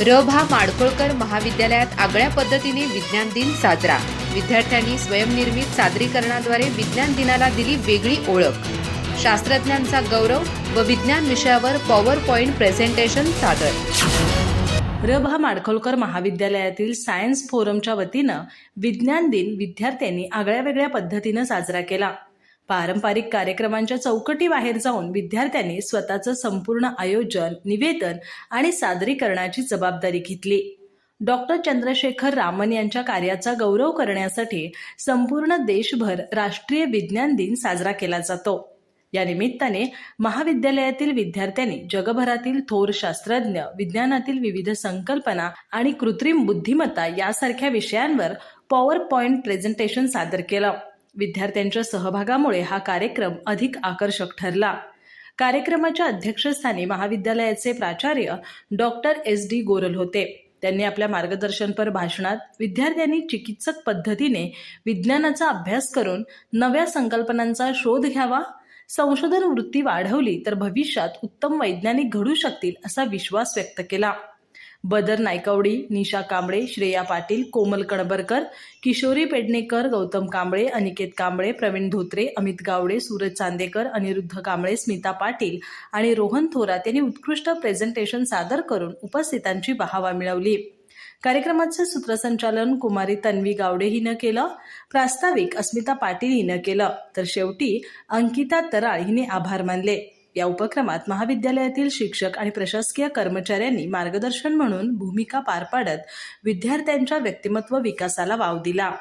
र भा माडखोळकर महाविद्यालयात आगळ्या पद्धतीने विज्ञान दिन साजरा. विद्यार्थ्यांनी स्वयंनिर्मित सादरीकरणाद्वारे विज्ञान दिनाला दिली वेगळी ओळख. शास्त्रज्ञांचा गौरव व विज्ञान विषयावर पॉवर पॉइंट प्रेझेंटेशन सादर. रभा माडखोलकर महाविद्यालयातील सायन्स फोरमच्या वतीनं विज्ञान दिन विद्यार्थ्यांनी आगळ्या वेगळ्या पद्धतीनं साजरा केला. पारंपरिक कार्यक्रमांच्या चौकटी बाहेर जाऊन विद्यार्थ्यांनी स्वतःचं संपूर्ण आयोजन निवेदन आणि सादरीकरणाची जबाबदारी घेतली. डॉक्टर चंद्रशेखर रामन यांच्या कार्याचा गौरव करण्यासाठी संपूर्ण देशभर राष्ट्रीय विज्ञान दिन साजरा केला जातो. या निमित्ताने महाविद्यालयातील विद्यार्थ्यांनी जगभरातील थोर शास्त्रज्ञ विज्ञानातील विविध संकल्पना आणि कृत्रिम बुद्धिमत्ता यासारख्या विषयांवर पॉवर पॉइंट प्रेझेंटेशन सादर केलं. विद्यार्थ्यांच्या सहभागामुळे हा कार्यक्रम अधिक आकर्षक ठरला. कार्यक्रमाच्या अध्यक्षस्थानी महाविद्यालयाचे प्राचार्य डॉक्टर एस डी गोरल होते. त्यांनी आपल्या मार्गदर्शनपर भाषणात विद्यार्थ्यांनी चिकित्सक पद्धतीने विज्ञानाचा अभ्यास करून नव्या संकल्पनांचा शोध घ्यावा संशोधन वृत्ती वाढवली तर भविष्यात उत्तम वैज्ञानिक घडू शकतील असा विश्वास व्यक्त केला. बदर नायकवडी निशा कांबळे श्रेया पाटील कोमल कणबरकर किशोरी पेडणेकर गौतम कांबळे अनिकेत कांबळे प्रवीण धोत्रे अमित गावडे सूरज चांदेकर अनिरुद्ध कांबळे स्मिता पाटील आणि रोहन थोरात यांनी उत्कृष्ट प्रेझेंटेशन सादर करून उपस्थितांची वाहवा मिळवली. कार्यक्रमाचे सूत्रसंचालन कुमारी तन्वी गावडे हिनं केलं प्रास्ताविक अस्मिता पाटील हिनं केलं. तर शेवटी अंकिता तराळ हिने आभार मानले. या उपक्रमात महाविद्यालयातील शिक्षक आणि प्रशासकीय कर्मचाऱ्यांनी मार्गदर्शन म्हणून भूमिका पार पाडत विद्यार्थ्यांच्या व्यक्तिमत्व विकासाला वाव दिला.